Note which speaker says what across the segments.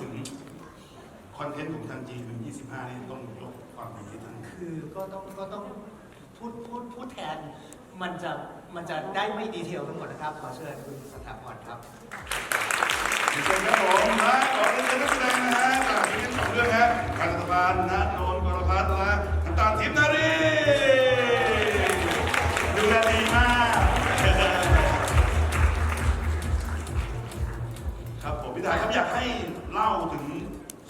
Speaker 1: ถึงคอนเทนต์ของทางจีนเป็น25 นี่ต้องยกความดีให้ท่าน
Speaker 2: คือก็ต้องก็ต้องพูดพูดพูดแทนมันจะมันจะได้ไม่ดีเทลทั้งหมดนะครับ ขอเชิญคุณสถาพรครับ
Speaker 1: ขอบคุณครับผมและ ล่าถึง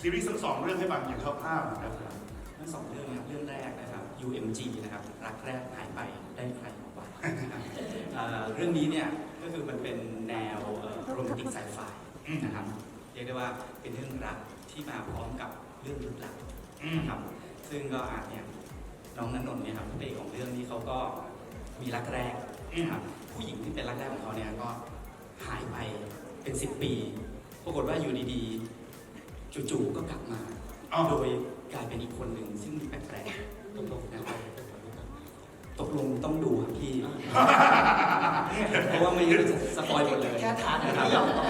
Speaker 1: ซีรีส์ทั้งสองเรื่องให้ฟังอย่างคร่าวๆนะครับ
Speaker 3: ทั้งสองเรื่องนะครับเรื่องแรกนะครับ UMG นะครับรักแรกหายไปได้ใครมาบ้างนะครับเอ่อเรื่องนี้เนี่ยก็คือมันเป็นแนวโรแมนติกไซไฟนะครับเรียกได้ว่าเป็นเรื่องรักที่มาพร้อมกับเรื่องลึกลับนะครับซึ่งก็อาจเนี่ยน้องนันนนท์เนี่ยครับพระเอกของเรื่องนี้เขาก็มีรักแรกนะครับผู้หญิงที่เป็นรักแรกของเขาเนี่ยก็หายไปเป็นสิบปี ปรากฏว่าอยู่ดีๆ จู่ๆก็กลับมา
Speaker 1: อ้าว
Speaker 3: โดยกลายเป็นอีกคนหนึ่งซึ่งแปลกๆตกลงนะครับตกลงต้องดูครับพี่ เพราะว่าไม่งั้นจะสปอยหมดเลย
Speaker 2: แค่ถาม
Speaker 3: นะค
Speaker 2: ไม่
Speaker 3: รับ
Speaker 2: ยอมตอบ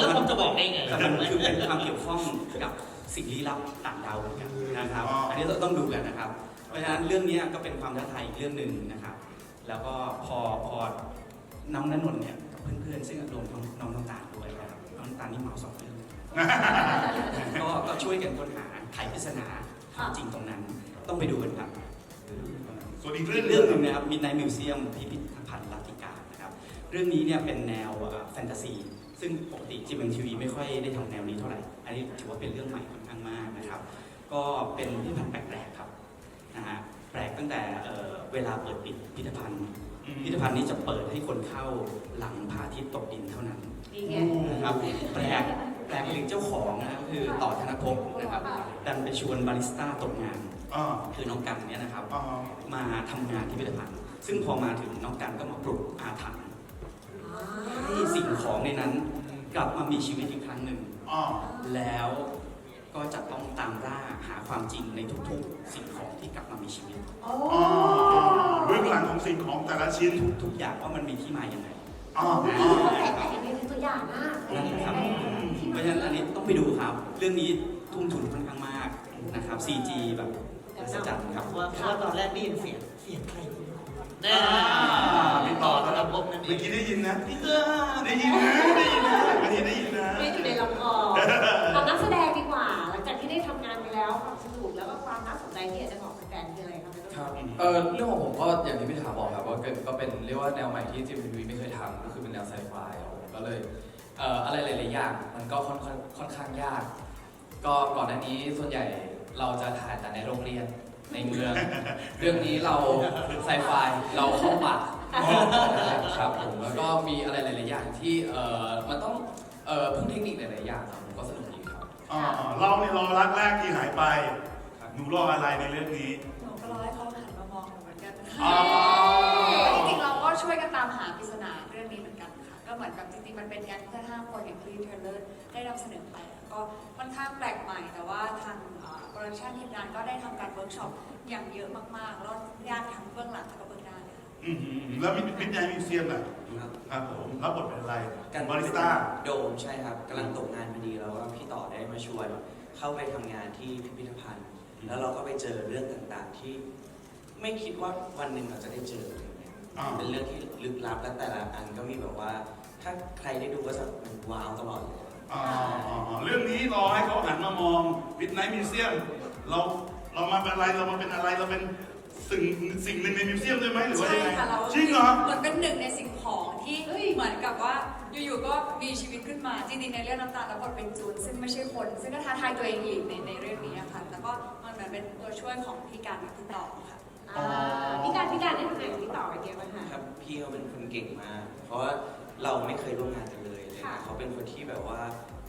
Speaker 2: แล้วผมจะบอกได้ไง
Speaker 3: แต่มันคือเป็นความเกี่ยวข้องกับสิ่งลี้ลับต่างดาวเหมือนกันนะครับ
Speaker 1: อ๋ออั
Speaker 3: อันนี้เราต้องดูกันนะครับ เพราะฉะนั้นเรื่องนี้ก็เป็นความท้าทายอีกเรื่องหนึ่งนะครับ แล้วก็พอพอน้องนันนนท์เนี่ยกับเพื่อนๆซึ่งรวมทั้งน้องน้ำตาลด้วยนะครับน้องน้ำตาลนี่เมาสองเรื่อง ก็ก็ช่วยกันค้นหาไขปริศนาความจริงตรงนั้น ต้องไปดูกันครับ
Speaker 1: ส่วนอีก
Speaker 3: อี
Speaker 1: เรื่อง
Speaker 3: ก
Speaker 1: ห
Speaker 3: เรื่
Speaker 1: นึ่
Speaker 3: อง
Speaker 1: ง
Speaker 3: หนึ่งนะครับ Midnight Museum พิพิธภัณฑ์ลัทธิการนะครับ เรื่องนี้เนี่ยเป็นแนวแฟนตาซี ซึ่งปกติจีเอ็มทีวีไม่ค่อยได้ทำแนวนี้เท่าไหร่ อันนี้ถือว่าเป็นเรื่องใหม่ค่อนข้างมากนะครับ ก็เป็นพิพิธภัณฑ์แปลกๆครับนะฮะแปลกตั้งแต่เอ่อเวลาเปิดปิดพิพิธภัณฑ์ พิพิธภัณฑ์นี้จะเปิดให้คนเข้าหลังพระอาทิตย์ตกดินเท่านั้น
Speaker 4: นี่ไง
Speaker 3: นะครับแปลก แปลกไปถึงเจ้าของนะครับคือต่อธนภพนะครับ ดันไปชวนบาริสต้าตกงาน
Speaker 1: อ่า
Speaker 3: คือน้องกันเนี่ยนะครับ
Speaker 1: อ่า
Speaker 3: มาทำงานที่พิพิธภัณฑ์ ซึ่งพอมาถึงน้องกันก็มาปลุกอาถรรพ์ให้สิ่งของในนั้นกลับมามีชีวิตอีกครั้งหนึ่ง
Speaker 1: อ่า
Speaker 3: แล้วก็จะต้องตามล่าหาความจริงในทุกๆ สิ่งของที่กลับมามีชีวิต
Speaker 4: โอ้
Speaker 1: อ่าเบื้องหลังของสิ่งของแต่ละชิ้น
Speaker 3: ทุกอย่างว่ามันมีที่มาอย่างไร
Speaker 1: อ่า
Speaker 4: โอ้
Speaker 1: อ่า
Speaker 4: แต่แต่ยังไม่เป็นตัวอย่างมาก
Speaker 3: นั่นแหละครับเพราะฉะนั้นอันนี้ต้องไปดูครับ เรื่องนี้ทุ่มทุนค่อนข้างมากนะครับ CG แบบอัศจรรย์ครับ
Speaker 2: ว่าเพราะว่าตอนแรกได้ยินเสียงเสียงใครคุณแน่
Speaker 1: พี่ต่อ
Speaker 2: ระ
Speaker 1: นะ
Speaker 2: บบนั่นเอ
Speaker 1: เมื่องกี้ได้ยินนะพี่เตอร์ได้ยินนะได้ยินนะเมื่อกี้ได้ยินนะ
Speaker 4: ไม่อยู่ในลำคอเอานักแสดงดีกว่า หลังจากที่ได้ทำงานไปแล้วความสนุกแล้วก็ความน่าสนใจที่อยากจะบอกแฟนๆคืออะไรครับ
Speaker 5: ครับเออเรื่องของผมก็อย่างที่พี่ถาบอกครับว่าเป็นก็เป็นเรียกว่าแนวใหม่ที่จีมทีวีไม่เคยทำก็คือเป็นแนวไซไฟครับผม ก็เลยเอ่ออะไรหลายๆอย่างมันก็ค่อนข้างค่อนข้างยาก ก็ก่อนหน้านี้ส่วนใหญ่เราจะถ่ายแต่ในโรงเรียนในเมือง เรื่องนี้เราไซไฟเราเข้าป่าครับผมแล้วก็มีอะไรหลายๆอย่างที่เอ่อมันต้องเอ่อพึ่งเทคนิคหลายๆอย่างครับผมก็สนุกดีครับ
Speaker 1: อ่าเราเนี่ยรอรักแรกที่หายไป หนูรออะไรในเรื่องนี้
Speaker 6: หนูก็รอให้เขาหันมามองหนูเหมือนกันค่ะ
Speaker 1: อ๋อ
Speaker 6: จริงๆเราก็ช่วยกันตามหาปริศนาเรื่องนี้เหมือนกันค่ะ ก็เหมือนกับจริงๆ มันเป็นแก๊งเพื่อนห้าคนอย่างที่เทรลเลอร์ได้นำเสนอไปก็ค่อนข้างแปลกใหม่ แต่ว่าทางโปรดักชันทีมงานก็ได้ทำการเวิร์กช็อปอย่างเยอะมากๆ แล้วยากทั้งเบื้องหลังแล้วก็เบื้องหน้าเลยค่ะ
Speaker 1: อืมอืมแล้วมิดมิดไนมิวเซียมน่ะ
Speaker 7: ครับ
Speaker 1: ครับผมรับบทเป็นอะไร
Speaker 7: กัน
Speaker 1: บาริสต้า
Speaker 7: โดมใช่ครับกำลังตกงานพอดีแล้วก็พี่ต่อได้มาชวนเข้าไปทำงานที่พิพิธภัณฑ์ แล้วเราก็ไปเจอเรื่องต่างๆที่ ไม่คิดว่าวันหนึ่งเราจะได้เจออะไรเงี้ย
Speaker 1: อ่า
Speaker 7: เป็นเรื่องที่ลึกลับและแต่ละอันก็มีแบบว่า ถ้าใครได้ดูก็จะมันว้าวตลอดเลย
Speaker 1: อ่าอ่าอ่าเรื่องนี้รอให้เขาหันมามองมิดไนมิวเซียมเราเรามาเป็นอะไรเรามาเป็นอะไรเราเป็นสิ่งสิ่งหนึ่งในมิวเซียมด้วยไหมหรือว่า
Speaker 6: ใช่
Speaker 1: ยังไง
Speaker 6: ค่ะเรา
Speaker 1: จริงเหรอ
Speaker 6: เหมือนเป็นหนึ่งในสิ่งของที่เหมือนกับว่าอยู่ๆก็มีชีวิตขึ้นมาจริงๆในเรื่องน้ำตาลแล้วบทเป็นจูน ซึ่งไม่ใช่คน ซึ่งก็ท้าทายตัวเองอีกในในเรื่องนี้อะค่ะแล้วก็มันเหมือนเป็นตัวช่วยของพี่การกับพี่ต่อค่ะ
Speaker 4: อ่าพี่การพี่การได้ทำงานกับพี่ต่อไปเยอะไหมคะ
Speaker 7: ครับพี่เขาเป็นคนเก่งมาก เพราะว่า เราไม่เคยร่วมงานกันเลยเลย
Speaker 4: ค่ะ
Speaker 7: นะเขาเป็นคนที่แบบว่า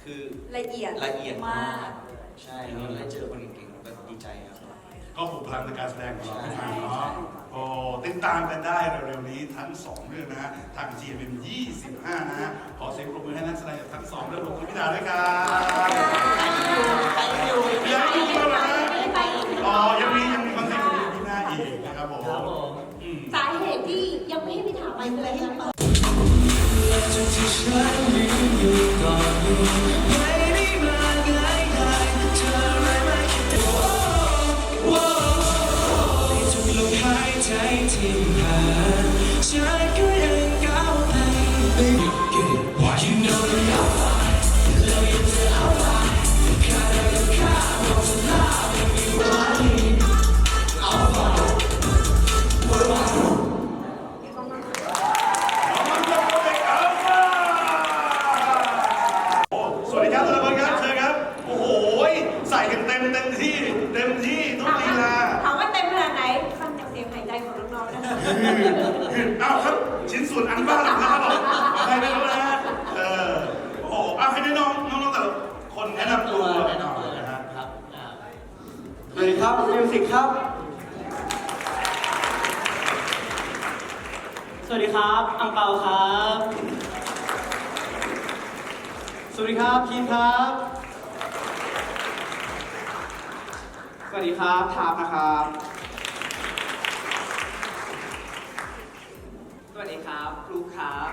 Speaker 7: คือ
Speaker 6: ละเอียด
Speaker 7: ละเอียดมามา
Speaker 6: กก
Speaker 7: ใช่แล้วได้เจอคนเก่งๆเราก็ดีใจครับ
Speaker 1: ก็ปลุกพลังในการแสดงของเราขึ้นมา
Speaker 6: ใช่
Speaker 1: เนาะโอ้ติดตามกันได้เร็วๆนี้ทั้งสองเรื่องนะฮะ ทาง GMM 25 นะฮะ ขอเสียงปรบมือให้นักแสดงทั้งสองเรื่องของคุณพิดาด้วยครับ
Speaker 2: ไปอยู่
Speaker 1: ที่ผ่า
Speaker 8: ฉันก็ยัง
Speaker 1: ก้า
Speaker 4: วไป อ้า
Speaker 1: วครับ ชิ้นส่วนอันบ้าหลังนะครับผมขอให้ไม่รู้นะฮะเออโอ้โหเอาให้น้องน้องๆแต่ละคนแนะนำตัว
Speaker 2: แนะนำตัว
Speaker 1: นะฮะ
Speaker 2: ครับอ่า
Speaker 8: สวัสดีครับมิวสิกครับ สวัสดีครับอังเปาครับ สวัสดีครับพีทครับ สวัสดีครับทาบนะครับ ครับครูครับ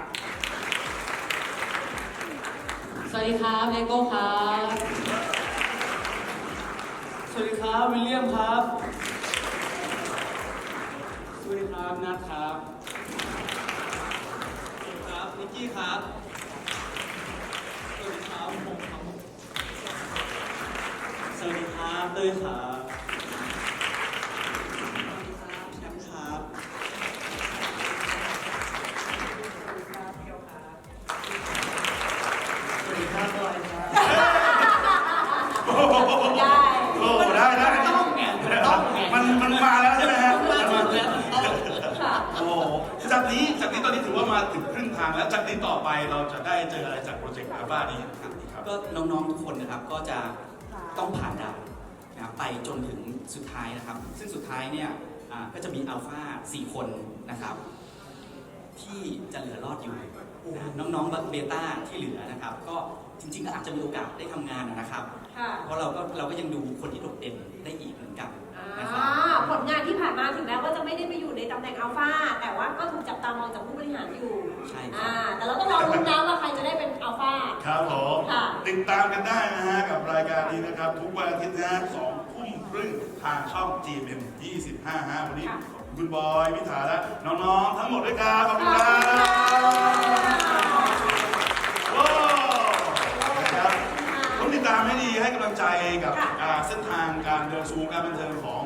Speaker 8: สวัสดีครับเลโก้ครับ สวัสดีครับวิลเลียมครับ สวัสดีครับนัทครับ สวัสดีครับนิกกี้ครับ สวัสดีครับผมครับผมสวัสดีครับเต้ยครับสวัสดีครับแชมป์ครับ สวัสดีครับบอยครับ
Speaker 1: โอ้โห
Speaker 4: ได้
Speaker 1: โอ้ได้ได้
Speaker 2: ต้องไงต้องไง
Speaker 1: มันมาแล้วใช่ไหมฮะ
Speaker 2: มาถึงแล้ว
Speaker 4: ค่ะ
Speaker 1: โอ้โหจากนี้จากนี้ตอนนี้ถือว่ามาถึงครึ่งทางแล้วจากนี้ต่อไปเราจะได้เจออะไรจากโปรเจกต์อาบ้านี้ครับ
Speaker 3: ก็น้องๆทุกคนนะครับก็จะต้องผ่านด่านนะครับไปจนถึงสุดท้ายนะครับ ซึ่งสุดท้ายเนี่ยก็จะมีอัลฟา4คนนะครับ ที่จะเหลือรอดอยู่นะน้องๆเบต้าที่เหลือนะครับ ก็จริงๆก็อาจจะมีโอกาสได้ทำงานนะครับ เพราะเราก็เราก็ยังดูคนที่โดดเด่นได้อีกเหมือนกัน นะครับ
Speaker 4: อ่าผลงานที่ผ่านมาถึงแม้ว่าจะไม่ได้ไปอยู่ในตำแหน่งอัลฟาแต่ว่าก็ถูกจับตามองจากผู้บริหารอยู่
Speaker 3: ใช่ครับ
Speaker 4: อ่าแต่เราต้องรอรุ้นนะว่าใครจะได้เป็นอัลฟา
Speaker 1: ครับผม
Speaker 4: ค่ะ
Speaker 1: ติดตามกันได้นะฮะกับรายการนี้นะครับ ทุกวันอาทิตย์นะฮะสองทุ่มครึ่งทางช่อง GMM 25ฮะวันนี้
Speaker 4: ค่ะ
Speaker 1: ขอบคุณคุณบอยพิธาและน้องๆ ทั้งหมดด้วยครับขอบคุณค
Speaker 4: ข
Speaker 1: รั
Speaker 4: อบคุณค่ะ
Speaker 1: บโอ้นะครับต้องติดตามให้ดีให้กำลังใจกับ
Speaker 4: ค่ะ
Speaker 1: อ่าเส้นทางการเดินสู่วงการบันเทิงของเรา